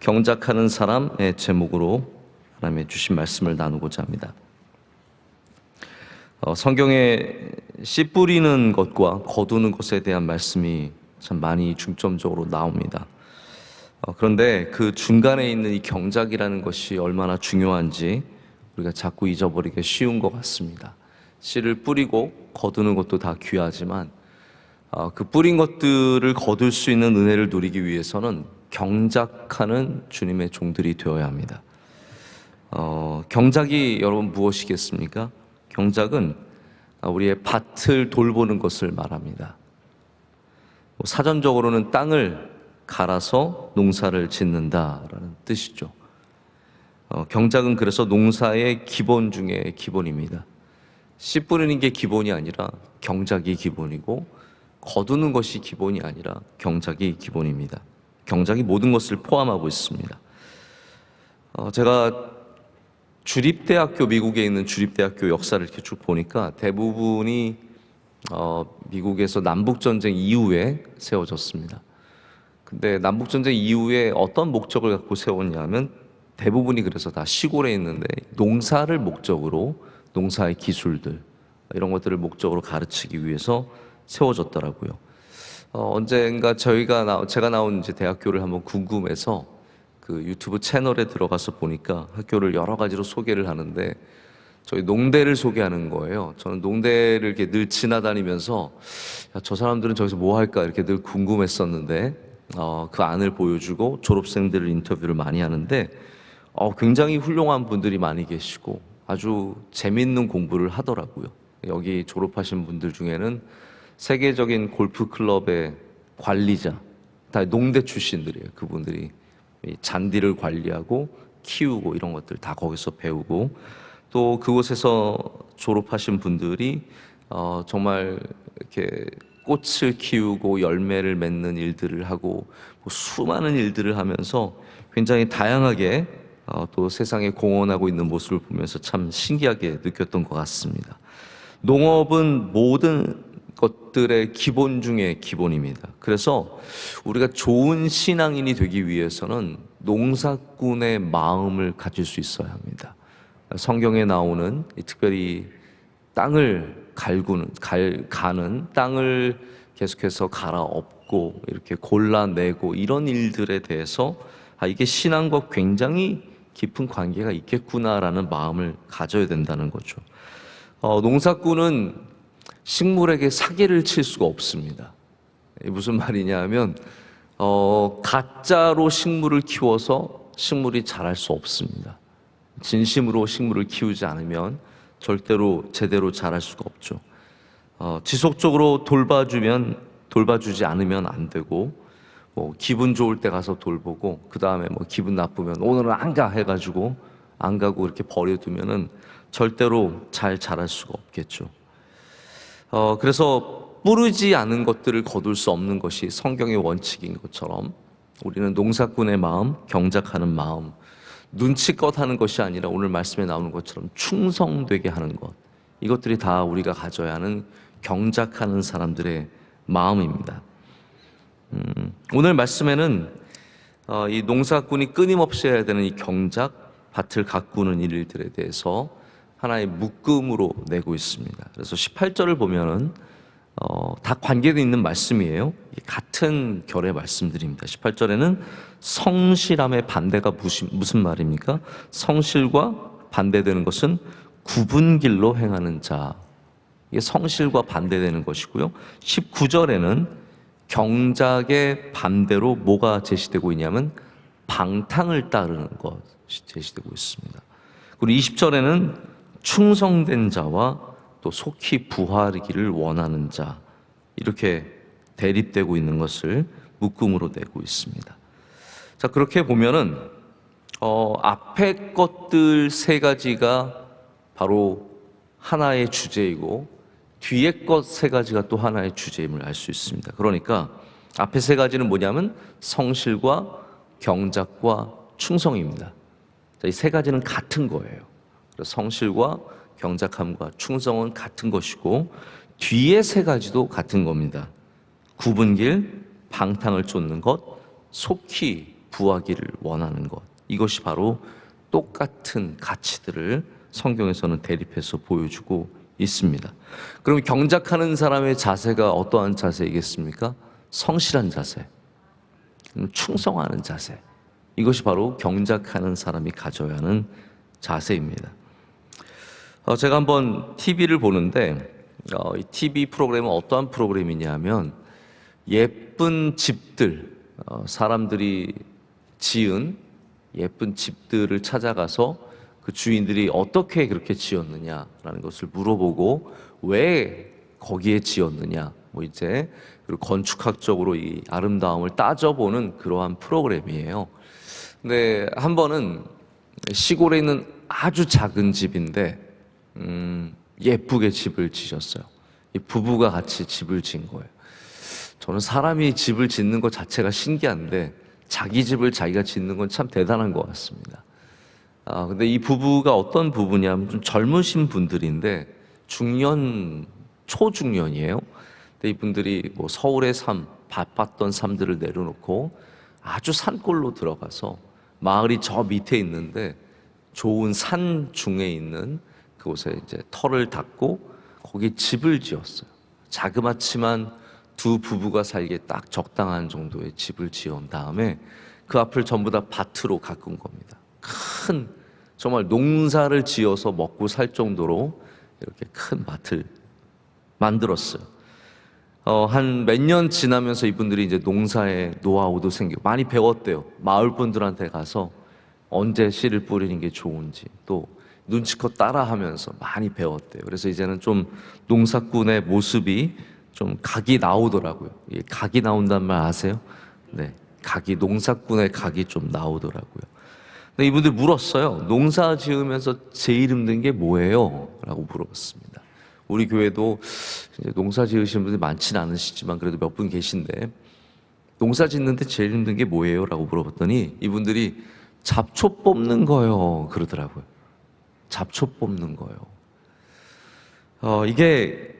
경작하는 사람의 제목으로 하나님의 주신 말씀을 나누고자 합니다. 어, 성경에 씨 뿌리는 것과 거두는 것에 대한 말씀이 참 많이 중점적으로 나옵니다. 어, 그런데 그 중간에 있는 이 경작이라는 것이 얼마나 중요한지 우리가 자꾸 잊어버리기 쉬운 것 같습니다. 씨를 뿌리고 거두는 것도 다 귀하지만 어, 그 뿌린 것들을 거둘 수 있는 은혜를 누리기 위해서는 경작하는 주님의 종들이 되어야 합니다. 어, 경작이 여러분 무엇이겠습니까? 경작은 우리의 밭을 돌보는 것을 말합니다. 뭐 사전적으로는 땅을 갈아서 농사를 짓는다라는 뜻이죠. 어, 경작은 그래서 농사의 기본 중에 기본입니다. 씨 뿌리는 게 기본이 아니라 경작이 기본이고 거두는 것이 기본이 아니라 경작이 기본입니다. 경작이 모든 것을 포함하고 있습니다. 어, 제가 주립대학교 미국에 있는 주립대학교 역사를 이렇게 쭉 보니까 대부분이 어, 미국에서 남북 전쟁 이후에 세워졌습니다. 근데 남북 전쟁 이후에 어떤 목적을 갖고 세웠냐면 대부분이 그래서 다 시골에 있는데 농사를 목적으로 농사의 기술들 이런 것들을 목적으로 가르치기 위해서 세워졌더라고요. 어, 언젠가 저희가 나, 제가 나온 이제 대학교를 한번 궁금해서 그 유튜브 채널에 들어가서 보니까 학교를 여러 가지로 소개를 하는데 저희 농대를 소개하는 거예요. 저는 농대를 이렇게 늘 지나다니면서 야, 저 사람들은 저기서 뭐 할까 이렇게 늘 궁금했었는데 어, 그 안을 보여주고 졸업생들을 인터뷰를 많이 하는데 어, 굉장히 훌륭한 분들이 많이 계시고 아주 재밌는 공부를 하더라고요. 여기 졸업하신 분들 중에는 세계적인 골프 클럽의 관리자, 다 농대 출신들이에요. 그분들이 이 잔디를 관리하고 키우고 이런 것들 다 거기서 배우고 또 그곳에서 졸업하신 분들이 어, 정말 이렇게 꽃을 키우고 열매를 맺는 일들을 하고 뭐 수많은 일들을 하면서 굉장히 다양하게 어, 또 세상에 공헌하고 있는 모습을 보면서 참 신기하게 느꼈던 것 같습니다. 농업은 모든 것들의 기본 중에 기본입니다. 그래서 우리가 좋은 신앙인이 되기 위해서는 농사꾼의 마음을 가질 수 있어야 합니다. 성경에 나오는 특별히 땅을 갈구는 갈, 가는 땅을 계속해서 갈아엎고 이렇게 골라내고 이런 일들에 대해서 아 이게 신앙과 굉장히 깊은 관계가 있겠구나라는 마음을 가져야 된다는 거죠. 어, 농사꾼은 식물에게 사기를 칠 수가 없습니다. 무슨 말이냐면 어, 가짜로 식물을 키워서 식물이 자랄 수 없습니다. 진심으로 식물을 키우지 않으면 절대로 제대로 자랄 수가 없죠. 어, 지속적으로 돌봐주면 돌봐주지 않으면 안 되고 뭐 기분 좋을 때 가서 돌보고 그 다음에 뭐 기분 나쁘면 오늘은 안 가 해가지고 안 가고 이렇게 버려두면은 절대로 잘 자랄 수가 없겠죠. 어, 그래서 뿌르지 않은 것들을 거둘 수 없는 것이 성경의 원칙인 것처럼 우리는 농사꾼의 마음, 경작하는 마음, 눈치껏 하는 것이 아니라 오늘 말씀에 나오는 것처럼 충성되게 하는 것. 이것들이 다 우리가 가져야 하는 경작하는 사람들의 마음입니다. 음, 오늘 말씀에는 어, 이 농사꾼이 끊임없이 해야 되는 이 경작, 밭을 가꾸는 일들에 대해서 하나의 묶음으로 내고 있습니다. 그래서 18절을 보면은 어, 다 관계되어 있는 말씀이에요. 같은 결의 말씀들입니다. 18절에는 성실함의 반대가 무슨, 무슨 말입니까? 성실과 반대되는 것은 굽은 길로 행하는 자. 이게 성실과 반대되는 것이고요. 19절에는 경작의 반대로 뭐가 제시되고 있냐면 방탕을 따르는 것이 제시되고 있습니다. 그리고 20절에는 충성된 자와 또 속히 부하기를 원하는 자 이렇게 대립되고 있는 것을 묶음으로 내고 있습니다. 자 그렇게 보면은 어, 앞에 것들 세 가지가 바로 하나의 주제이고 뒤에 것 세 가지가 또 하나의 주제임을 알 수 있습니다. 그러니까 앞에 세 가지는 뭐냐면 성실과 경작과 충성입니다. 이 세 가지는 같은 거예요. 성실과 경작함과 충성은 같은 것이고 뒤에 세 가지도 같은 겁니다. 굽은 길, 방탕을 쫓는 것, 속히 부하기를 원하는 것. 이것이 바로 똑같은 가치들을 성경에서는 대립해서 보여주고 있습니다. 그럼 경작하는 사람의 자세가 어떠한 자세이겠습니까? 성실한 자세, 충성하는 자세. 이것이 바로 경작하는 사람이 가져야 하는 자세입니다. 어, 제가 한번 TV를 보는데 어, 이 TV 프로그램은 어떠한 프로그램이냐면 예쁜 집들, 어, 사람들이 지은 예쁜 집들을 찾아가서 그 주인들이 어떻게 그렇게 지었느냐라는 것을 물어보고 왜 거기에 지었느냐, 뭐 이제 그리고 건축학적으로 이 아름다움을 따져보는 그러한 프로그램이에요. 근데 한 번은 시골에 있는 아주 작은 집인데 음, 예쁘게 집을 지셨어요. 이 부부가 같이 집을 지은 거예요. 저는 사람이 집을 짓는 것 자체가 신기한데 자기 집을 자기가 짓는 건 참 대단한 것 같습니다. 아, 근데 이 부부가 어떤 부부냐면 좀 젊으신 분들인데 중년, 초중년이에요. 근데 이분들이 뭐 서울의 삶, 바빴던 삶들을 내려놓고 아주 산골로 들어가서 마을이 저 밑에 있는데 좋은 산 중에 있는 그곳에 이제 터를 닦고 거기 집을 지었어요. 자그마치만 두 부부가 살기에 딱 적당한 정도의 집을 지은 다음에 그 앞을 전부 다 밭으로 가꾼 겁니다. 큰 정말 농사를 지어서 먹고 살 정도로 이렇게 큰 밭을 만들었어요. 어, 한 몇 년 지나면서 이분들이 이제 농사의 노하우도 생기고 많이 배웠대요. 마을 분들한테 가서 언제 씨를 뿌리는 게 좋은지 또 눈치껏 따라하면서 많이 배웠대요. 그래서 이제는 좀 농사꾼의 모습이 좀 각이 나오더라고요. 이 각이 나온단 말 아세요? 네, 각이 농사꾼의 각이 좀 나오더라고요. 근데 이분들 물었어요. 농사 지으면서 제일 힘든 게 뭐예요? 라고 물어봤습니다. 우리 교회도 농사 지으시는 분들이 많지는 않으시지만 그래도 몇 분 계신데 농사 짓는데 제일 힘든 게 뭐예요? 라고 물어봤더니 이분들이 잡초 뽑는 거요. 그러더라고요. 잡초 뽑는 거요. 어, 이게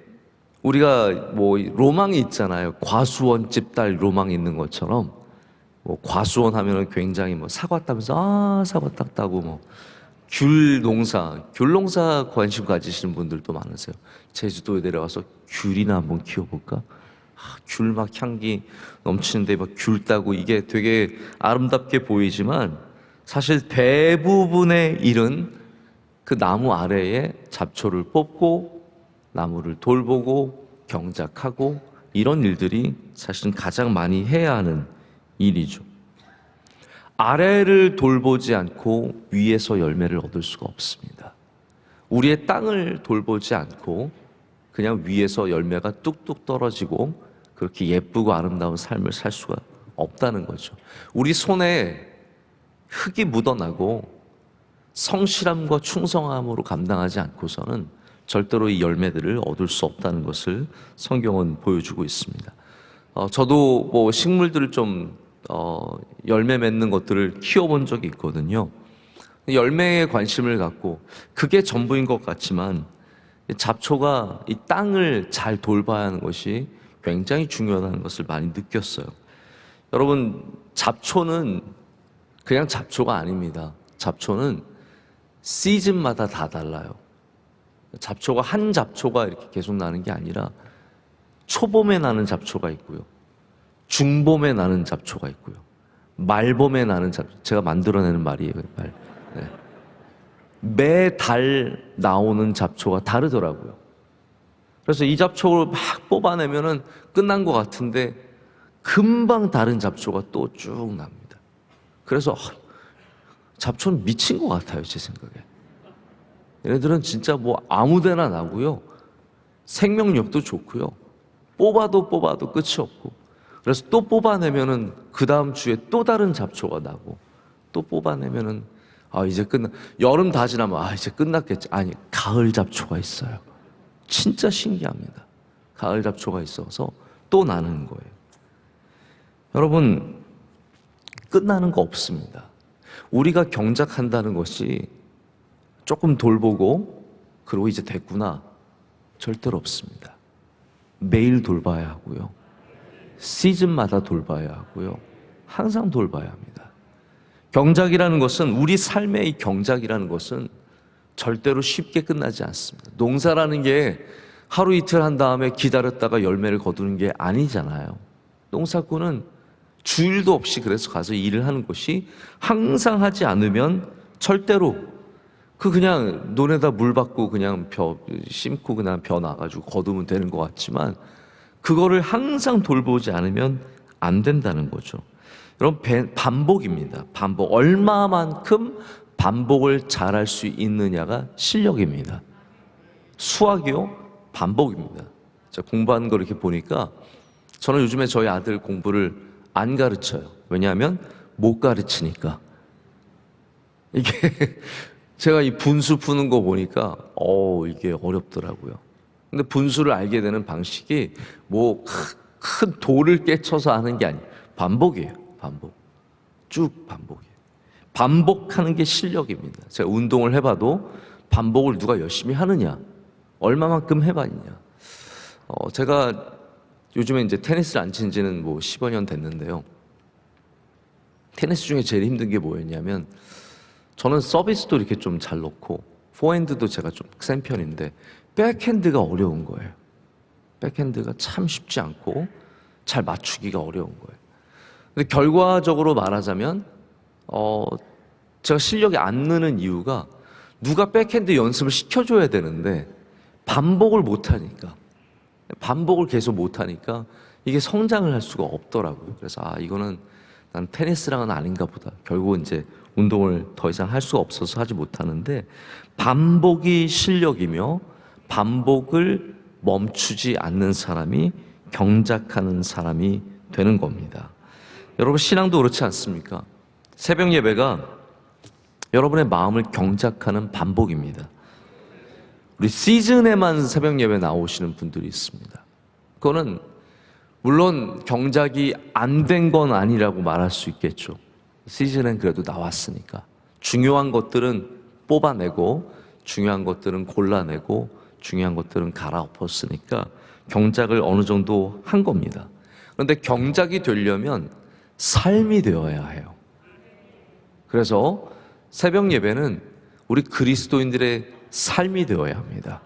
우리가 뭐 로망이 있잖아요. 과수원 집 딸 로망이 있는 것처럼 뭐 과수원 하면은 굉장히 뭐 사과 따면서 아 사과 딱 따고 뭐 귤 농사 귤 농사 관심 가지시는 분들도 많으세요. 제주도에 내려가서 귤이나 한번 키워볼까? 아, 귤막 향기 넘치는데 막 귤 따고 이게 되게 아름답게 보이지만 사실 대부분의 일은 그 나무 아래에 잡초를 뽑고 나무를 돌보고 경작하고 이런 일들이 사실은 가장 많이 해야 하는 일이죠. 아래를 돌보지 않고 위에서 열매를 얻을 수가 없습니다. 우리의 땅을 돌보지 않고 그냥 위에서 열매가 뚝뚝 떨어지고 그렇게 예쁘고 아름다운 삶을 살 수가 없다는 거죠. 우리 손에 흙이 묻어나고 성실함과 충성함으로 감당하지 않고서는 절대로 이 열매들을 얻을 수 없다는 것을 성경은 보여주고 있습니다. 어, 저도 뭐 식물들을 좀 어, 열매 맺는 것들을 키워본 적이 있거든요. 열매에 관심을 갖고 그게 전부인 것 같지만 잡초가 이 땅을 잘 돌봐야 하는 것이 굉장히 중요하다는 것을 많이 느꼈어요. 여러분 잡초는 그냥 잡초가 아닙니다. 잡초는 시즌마다 다 달라요. 잡초가 한 잡초가 이렇게 계속 나는 게 아니라 초봄에 나는 잡초가 있고요. 중봄에 나는 잡초가 있고요. 말봄에 나는 잡초. 제가 만들어내는 말이에요. 말. 네. 매달 나오는 잡초가 다르더라고요. 그래서 이 잡초를 막 뽑아내면은 끝난 것 같은데 금방 다른 잡초가 또 쭉 납니다. 그래서 잡초는 미친 것 같아요, 제 생각에. 얘네들은 진짜 뭐 아무데나 나고요. 생명력도 좋고요. 뽑아도 뽑아도 끝이 없고. 그래서 또 뽑아내면은 그 다음 주에 또 다른 잡초가 나고 또 뽑아내면은 아 이제 끝나 여름 다 지나면 아 이제 끝났겠지 아니 가을 잡초가 있어요 진짜 신기합니다 가을 잡초가 있어서 또 나는 거예요 여러분 끝나는 거 없습니다 우리가 경작한다는 것이 조금 돌보고 그러고 이제 됐구나 절대로 없습니다 매일 돌봐야 하고요 시즌마다 돌봐야 하고요. 항상 돌봐야 합니다. 경작이라는 것은 우리 삶의 이 경작이라는 것은 절대로 쉽게 끝나지 않습니다. 농사라는 게 하루 이틀 한 다음에 기다렸다가 열매를 거두는 게 아니잖아요. 농사꾼은 주일도 없이 그래서 가서 일을 하는 것이 항상 하지 않으면 절대로 그 그냥 논에다 물 받고 그냥 벼 심고 그냥 벼 나가지고 거두면 되는 것 같지만 그거를 항상 돌보지 않으면 안 된다는 거죠. 여러분 배- 반복입니다. 반복 얼마만큼 반복을 잘할 수 있느냐가 실력입니다. 수학이요 반복입니다. 공부하는 걸 이렇게 보니까 저는 요즘에 저희 아들 공부를 안 가르쳐요. 왜냐하면 못 가르치니까. 이게 제가 이 분수 푸는 거 보니까 어 이게 어렵더라고요. 근데 분수를 알게 되는 방식이 뭐 큰 돌을 깨쳐서 하는 게 아니에요. 반복이에요. 반복. 쭉 반복이에요. 반복하는 게 실력입니다. 제가 운동을 해봐도 반복을 누가 열심히 하느냐, 얼마만큼 해봤냐. 어, 제가 요즘에 이제 테니스를 안 친 지는 뭐 10여 년 됐는데요. 테니스 중에 제일 힘든 게 뭐였냐면 저는 서비스도 이렇게 좀 잘 넣고 포핸드도 제가 좀 센 편인데 백핸드가 어려운 거예요. 백핸드가 참 쉽지 않고 잘 맞추기가 어려운 거예요. 근데 결과적으로 말하자면 어 제가 실력이 안 느는 이유가 누가 백핸드 연습을 시켜줘야 되는데 반복을 못 하니까 반복을 계속 못 하니까 이게 성장을 할 수가 없더라고요. 그래서 아 이거는 난 테니스랑은 아닌가 보다. 결국은 이제 운동을 더 이상 할 수가 없어서 하지 못하는데 반복이 실력이며 반복을 멈추지 않는 사람이 경작하는 사람이 되는 겁니다. 여러분 신앙도 그렇지 않습니까? 새벽 예배가 여러분의 마음을 경작하는 반복입니다. 우리 시즌에만 새벽 예배 나오시는 분들이 있습니다. 그거는 물론 경작이 안 된 건 아니라고 말할 수 있겠죠. 시즌엔 그래도 나왔으니까. 중요한 것들은 뽑아내고, 중요한 것들은 골라내고, 중요한 것들은 갈아엎었으니까 경작을 어느 정도 한 겁니다. 그런데 경작이 되려면 삶이 되어야 해요. 그래서 새벽 예배는 우리 그리스도인들의 삶이 되어야 합니다.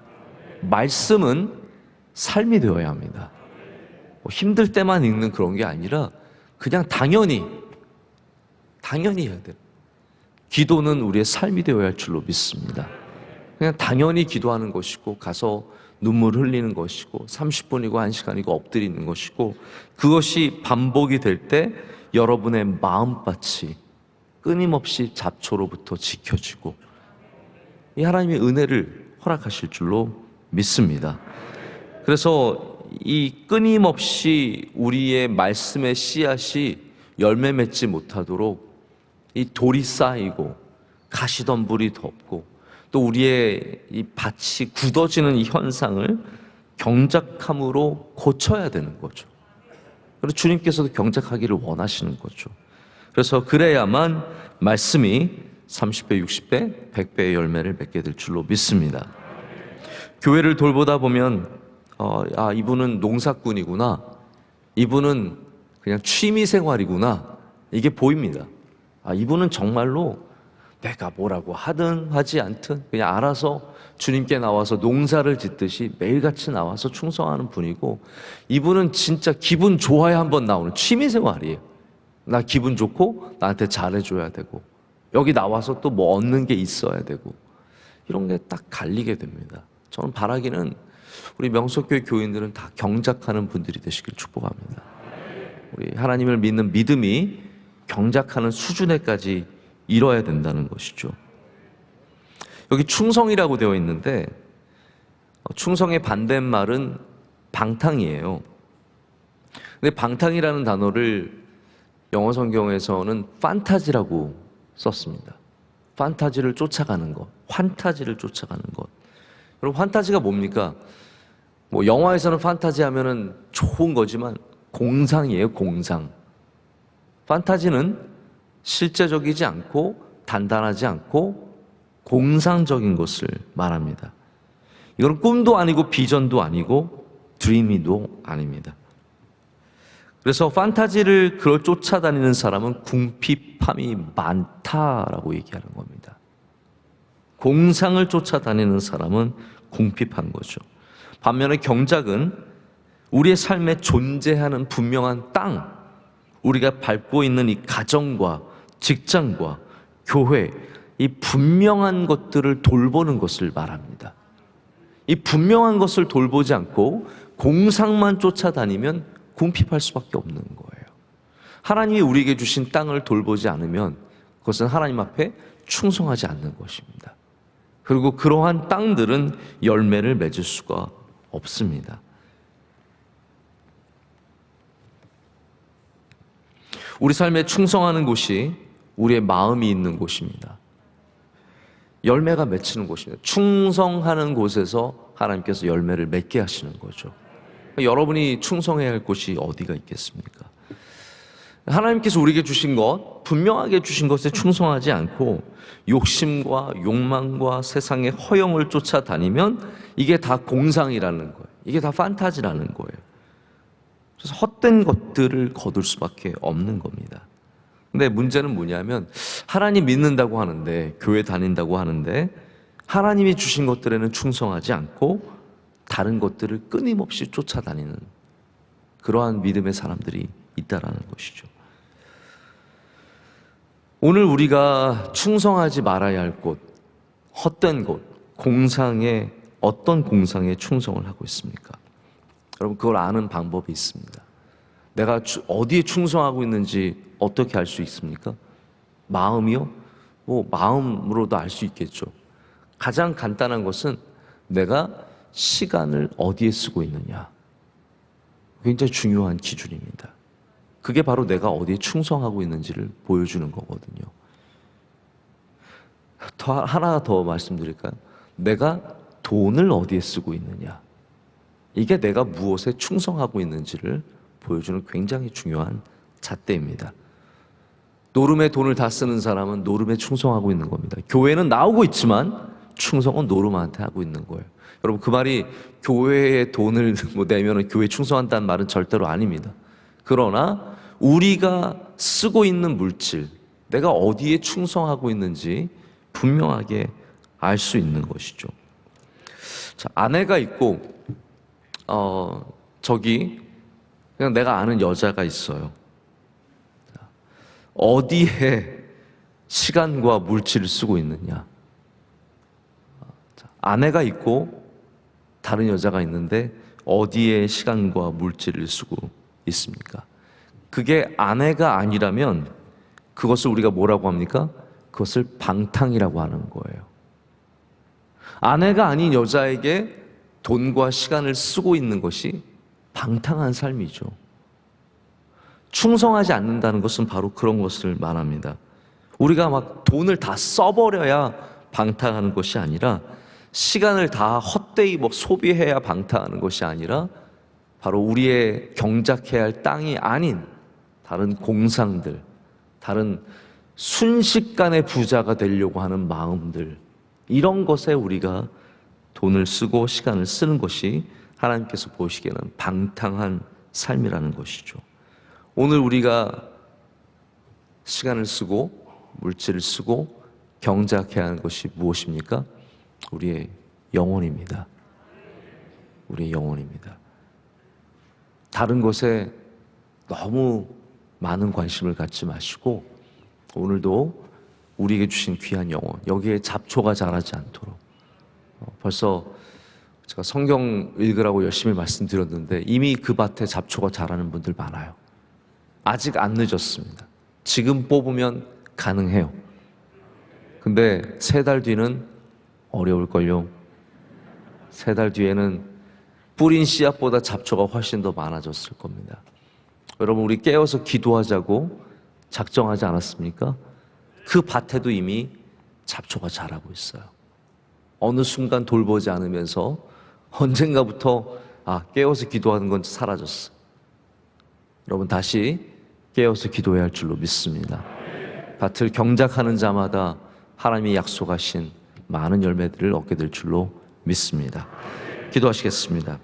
말씀은 삶이 되어야 합니다. 뭐 힘들 때만 읽는 그런 게 아니라 그냥 당연히 당연히 해야 돼요. 기도는 우리의 삶이 되어야 할 줄로 믿습니다. 그냥 당연히 기도하는 것이고 가서 눈물 흘리는 것이고 30분이고 1시간이고 엎드리는 것이고 그것이 반복이 될 때 여러분의 마음밭이 끊임없이 잡초로부터 지켜지고 이 하나님의 은혜를 허락하실 줄로 믿습니다. 그래서 이 끊임없이 우리의 말씀의 씨앗이 열매 맺지 못하도록 이 돌이 쌓이고 가시덤불이 덮고 또 우리의 이 밭이 굳어지는 이 현상을 경작함으로 고쳐야 되는 거죠. 그리고 주님께서도 경작하기를 원하시는 거죠. 그래서 그래야만 말씀이 30배, 60배, 100배의 열매를 맺게 될 줄로 믿습니다. 교회를 돌보다 보면 어, 아 이분은 농사꾼이구나. 이분은 그냥 취미 생활이구나. 이게 보입니다. 아 이분은 정말로 내가 뭐라고 하든 하지 않든 그냥 알아서 주님께 나와서 농사를 짓듯이 매일같이 나와서 충성하는 분이고 이분은 진짜 기분 좋아야 한번 나오는 취미 생활이에요. 나 기분 좋고 나한테 잘해줘야 되고 여기 나와서 또 뭐 얻는 게 있어야 되고 이런 게 딱 갈리게 됩니다. 저는 바라기는 우리 명석교회 교인들은 다 경작하는 분들이 되시길 축복합니다. 우리 하나님을 믿는 믿음이 경작하는 수준에까지 이뤄야 된다는 것이죠. 여기 충성이라고 되어 있는데 어, 충성의 반대말은 방탕이에요. 근데 방탕이라는 단어를 영어 성경에서는 판타지라고 썼습니다. 판타지를 쫓아가는 것, 환타지를 쫓아가는 것. 여러분 환타지가 뭡니까? 뭐 영화에서는 판타지 하면은 좋은 거지만 공상이에요, 공상. 판타지는 실제적이지 않고 단단하지 않고 공상적인 것을 말합니다. 이건 꿈도 아니고 비전도 아니고 드리미도 아닙니다. 그래서 판타지를 그걸 쫓아다니는 사람은 궁핍함이 많다라고 얘기하는 겁니다. 공상을 쫓아다니는 사람은 궁핍한 거죠. 반면에 경작은 우리의 삶에 존재하는 분명한 땅, 우리가 밟고 있는 이 가정과 직장과 교회, 이 분명한 것들을 돌보는 것을 말합니다. 이 분명한 것을 돌보지 않고 공상만 쫓아다니면 궁핍할 수밖에 없는 거예요. 하나님이 우리에게 주신 땅을 돌보지 않으면 그것은 하나님 앞에 충성하지 않는 것입니다. 그리고 그러한 땅들은 열매를 맺을 수가 없습니다. 우리 삶에 충성하는 곳이 우리의 마음이 있는 곳입니다. 열매가 맺히는 곳입니다. 충성하는 곳에서 하나님께서 열매를 맺게 하시는 거죠. 여러분이 충성해야 할 곳이 어디가 있겠습니까? 하나님께서 우리에게 주신 것, 분명하게 주신 것에 충성하지 않고 욕심과 욕망과 세상의 허영을 쫓아다니면 이게 다 공상이라는 거예요. 이게 다 판타지라는 거예요. 그래서 헛된 것들을 거둘 수밖에 없는 겁니다. 근데 문제는 뭐냐면 하나님 믿는다고 하는데 교회 다닌다고 하는데 하나님이 주신 것들에는 충성하지 않고 다른 것들을 끊임없이 쫓아다니는 그러한 믿음의 사람들이 있다라는 것이죠. 오늘 우리가 충성하지 말아야 할 곳, 헛된 곳, 공상에 어떤 공상에 충성을 하고 있습니까? 여러분 그걸 아는 방법이 있습니다. 내가 어디에 충성하고 있는지 어떻게 알 수 있습니까? 마음이요? 뭐 마음으로도 알 수 있겠죠. 가장 간단한 것은 내가 시간을 어디에 쓰고 있느냐. 굉장히 중요한 기준입니다. 그게 바로 내가 어디에 충성하고 있는지를 보여주는 거거든요. 더 하나 더 말씀드릴까요? 내가 돈을 어디에 쓰고 있느냐. 이게 내가 무엇에 충성하고 있는지를 보여주는 굉장히 중요한 잣대입니다. 노름에 돈을 다 쓰는 사람은 노름에 충성하고 있는 겁니다. 교회는 나오고 있지만 충성은 노름한테 하고 있는 거예요. 여러분 그 말이 교회에 돈을 뭐 내면은 교회 충성한다는 말은 절대로 아닙니다. 그러나 우리가 쓰고 있는 물질, 내가 어디에 충성하고 있는지 분명하게 알 수 있는 것이죠. 자, 아내가 있고 어 저기 그냥 내가 아는 여자가 있어요. 어디에 시간과 물질을 쓰고 있느냐? 아내가 있고 다른 여자가 있는데 어디에 시간과 물질을 쓰고 있습니까? 그게 아내가 아니라면 그것을 우리가 뭐라고 합니까? 그것을 방탕이라고 하는 거예요. 아내가 아닌 여자에게 돈과 시간을 쓰고 있는 것이 방탕한 삶이죠. 충성하지 않는다는 것은 바로 그런 것을 말합니다. 우리가 막 돈을 다 써버려야 방탕하는 것이 아니라 시간을 다 헛되이 뭐 소비해야 방탕하는 것이 아니라 바로 우리의 경작해야 할 땅이 아닌 다른 공상들, 다른 순식간에 부자가 되려고 하는 마음들, 이런 것에 우리가 돈을 쓰고 시간을 쓰는 것이 하나님께서 보시기에는 방탕한 삶이라는 것이죠. 오늘 우리가 시간을 쓰고 물질을 쓰고 경작해야 하는 것이 무엇입니까? 우리의 영혼입니다. 우리의 영혼입니다. 다른 것에 너무 많은 관심을 갖지 마시고 오늘도 우리에게 주신 귀한 영혼 여기에 잡초가 자라지 않도록 어, 벌써 제가 성경 읽으라고 열심히 말씀드렸는데 이미 그 밭에 잡초가 자라는 분들 많아요. 아직 안 늦었습니다. 지금 뽑으면 가능해요. 근데 세 달 뒤는 어려울걸요. 세 달 뒤에는 뿌린 씨앗보다 잡초가 훨씬 더 많아졌을 겁니다. 여러분, 우리 깨어서 기도하자고 작정하지 않았습니까? 그 밭에도 이미 잡초가 자라고 있어요. 어느 순간 돌보지 않으면서 언젠가부터 아, 깨어서 기도하는 건 사라졌어. 여러분, 다시 깨어서 기도해야 할 줄로 믿습니다. 밭을 경작하는 자마다 하나님이 약속하신 많은 열매들을 얻게 될 줄로 믿습니다. 기도하시겠습니다.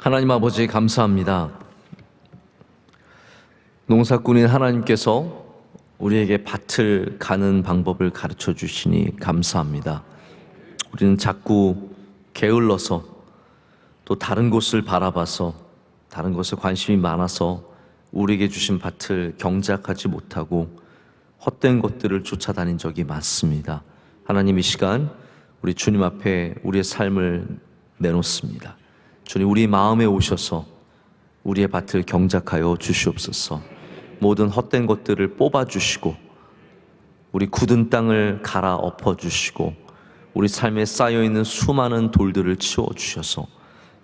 하나님 아버지 감사합니다. 농사꾼인 하나님께서 우리에게 밭을 가는 방법을 가르쳐 주시니 감사합니다. 우리는 자꾸 게을러서 또 다른 곳을 바라봐서 다른 것에 관심이 많아서 우리에게 주신 밭을 경작하지 못하고 헛된 것들을 쫓아다닌 적이 많습니다. 하나님 이 시간 우리 주님 앞에 우리의 삶을 내놓습니다. 주님 우리 마음에 오셔서 우리의 밭을 경작하여 주시옵소서. 모든 헛된 것들을 뽑아 주시고 우리 굳은 땅을 갈아 엎어 주시고 우리 삶에 쌓여 있는 수많은 돌들을 치워 주셔서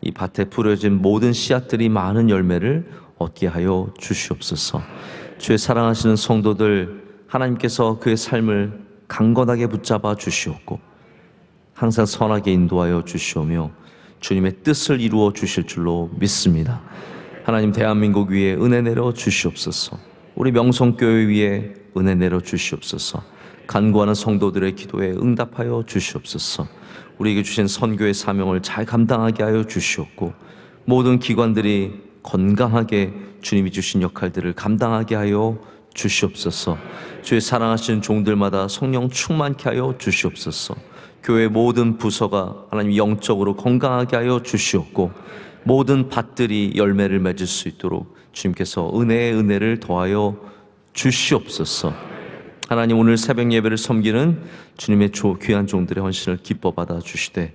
이 밭에 뿌려진 모든 씨앗들이 많은 열매를 얻게 하여 주시옵소서. 주의 사랑하시는 성도들 하나님께서 그의 삶을 강건하게 붙잡아 주시옵고 항상 선하게 인도하여 주시오며 주님의 뜻을 이루어 주실 줄로 믿습니다. 하나님 대한민국 위에 은혜 내려 주시옵소서. 우리 명성교회 위에 은혜 내려 주시옵소서. 간구하는 성도들의 기도에 응답하여 주시옵소서. 우리에게 주신 선교의 사명을 잘 감당하게 하여 주시옵고 모든 기관들이 건강하게 주님이 주신 역할들을 감당하게 하여 주시옵소서. 주의 사랑하시는 종들마다 성령 충만케 하여 주시옵소서. 교회 모든 부서가 하나님 영적으로 건강하게 하여 주시옵고 모든 밭들이 열매를 맺을 수 있도록 주님께서 은혜의 은혜를 더하여 주시옵소서. 하나님 오늘 새벽 예배를 섬기는 주님의 조 귀한 종들의 헌신을 기뻐 받아 주시되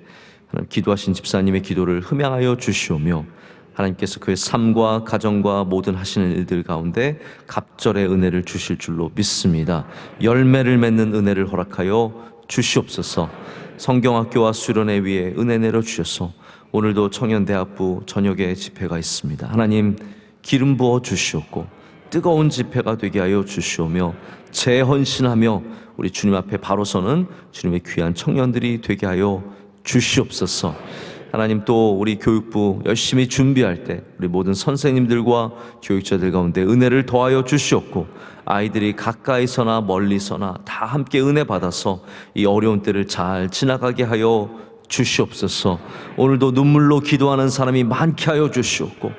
하나님 기도하신 집사님의 기도를 흠양하여 주시오며 하나님께서 그의 삶과 가정과 모든 하시는 일들 가운데 갑절의 은혜를 주실 줄로 믿습니다. 열매를 맺는 은혜를 허락하여 주시옵소서. 성경학교와 수련회 위에 은혜 내려 주셔서 오늘도 청년대학부 저녁에 집회가 있습니다. 하나님 기름 부어 주시옵고 뜨거운 집회가 되게 하여 주시오며 재헌신하며 우리 주님 앞에 바로 서는 주님의 귀한 청년들이 되게 하여 주시옵소서. 하나님 또 우리 교육부 열심히 준비할 때 우리 모든 선생님들과 교육자들 가운데 은혜를 더하여 주시옵고 아이들이 가까이서나 멀리서나 다 함께 은혜 받아서 이 어려운 때를 잘 지나가게 하여 주시옵소서. 오늘도 눈물로 기도하는 사람이 많게 하여 주시옵고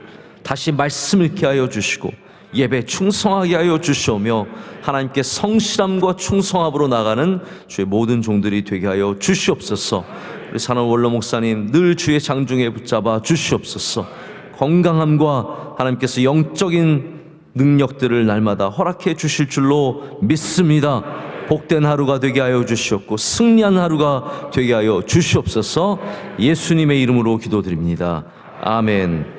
다시 말씀 읽게 하여 주시고 예배 충성하게 하여 주시오며 하나님께 성실함과 충성함으로 나가는 주의 모든 종들이 되게 하여 주시옵소서. 우리 산원 원로 목사님 늘 주의 장중에 붙잡아 주시옵소서. 건강함과 하나님께서 영적인 능력들을 날마다 허락해 주실 줄로 믿습니다. 복된 하루가 되게 하여 주시옵고 승리한 하루가 되게 하여 주시옵소서. 예수님의 이름으로 기도드립니다. 아멘.